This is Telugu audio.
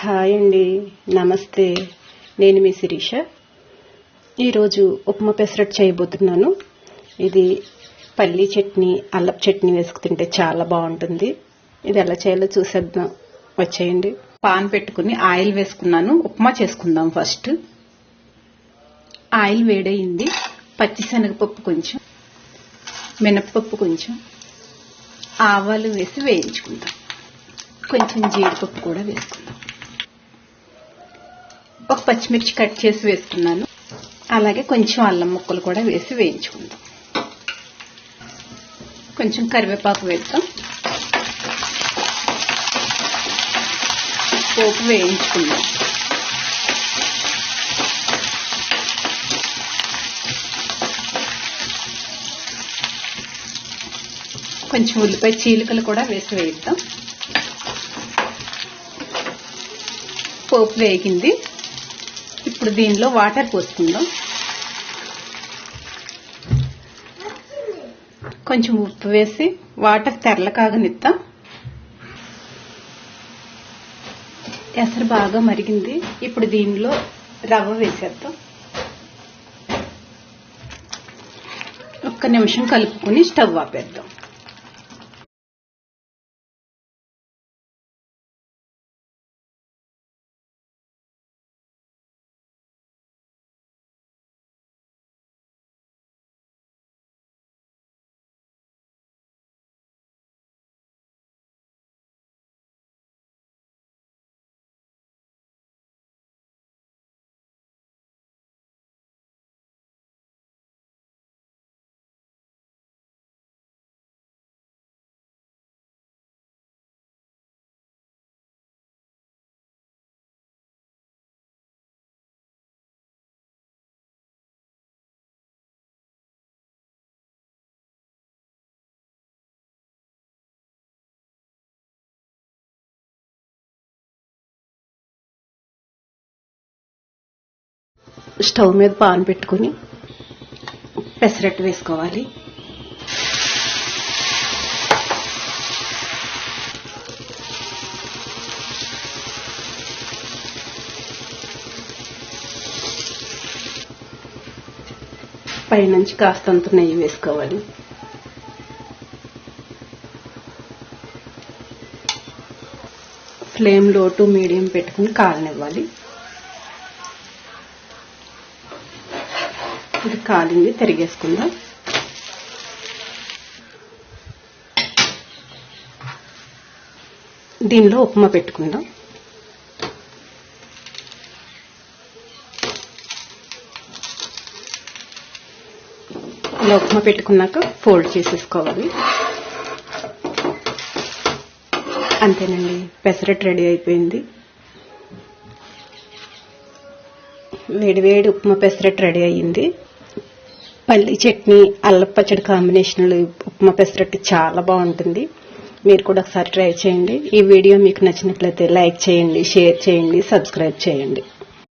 హాయ్ అండి. నమస్తే. నేను మీ శిరీష. ఈరోజు ఉప్మా పెసరట్టు చేయబోతున్నాను. ఇది పల్లీ చట్నీ అల్లపు చట్నీ వేసుకు తింటే చాలా బాగుంటుంది. ఇది ఎలా చేయాలో చూసేద్దాం. వచ్చేయండి. పాన్ పెట్టుకుని ఆయిల్ వేసుకున్నాను. ఉప్మా చేసుకుందాం ఫస్ట్. ఆయిల్ వేడయింది. పచ్చిశనగపప్పు కొంచెం. మినప్పప్పు కొంచెం. ఆవాలు వేసి వేయించుకుందాం. కొంచెం జీడిపప్పు కూడా వేసుకుందాం. పచ్చిమిర్చి కట్ చేసి వేసుకున్నాను అలాగే కొంచెం అల్లం ముక్కలు కూడా వేసి వేయించుకుందాం. కొంచెం కరివేపాకు వేస్తాం పోపు వేయించుకుందాం. కొంచెం ఉల్లిపాయ చీలికలు కూడా వేసి వేయిద్దాం. పోపు వేగింది. ఇప్పుడు దీనిలో వాటర్ పోసుకుందాం. కొంచెం ఉప్పు వేసి వాటర్ తెరల కాగనిద్దాం. ఎసరు బాగా మరిగింది. ఇప్పుడు దీనిలో రవ్వ వేసేద్దాం. ఒక్క నిమిషం కలుపుకుని స్టవ్ ఆపేద్దాం. స్టవ్ మీద పాన్ పెట్టుకుని పెసరట్టు వేసుకోవాలి. పైనుంచి కాస్తంత నెయ్యి వేసుకోవాలి. ఫ్లేమ్లో టు మీడియం పెట్టుకుని కాలనివ్వాలి. ఇది కాలింది తిరిగేసుకుందాం. దీనిలో ఉప్మా పెట్టుకుందాం. ఇలా ఉప్మా పెట్టుకున్నాక ఫోల్డ్ చేసేసుకోవాలి. అంతేనండి పెసరట్ రెడీ అయిపోయింది. వేడి వేడి ఉప్మా పెసరట్టు రెడీ అయ్యింది. పల్లి చట్నీ అల్లం పచ్చడి ఉప్మా పెసరట్టు చాలా బాగుంటుంది. మీరు కూడా ఒకసారి ట్రై చేయండి. ఈ వీడియో మీకు నచ్చినట్లయితే లైక్ చేయండి షేర్ చేయండి సబ్స్క్రైబ్ చేయండి.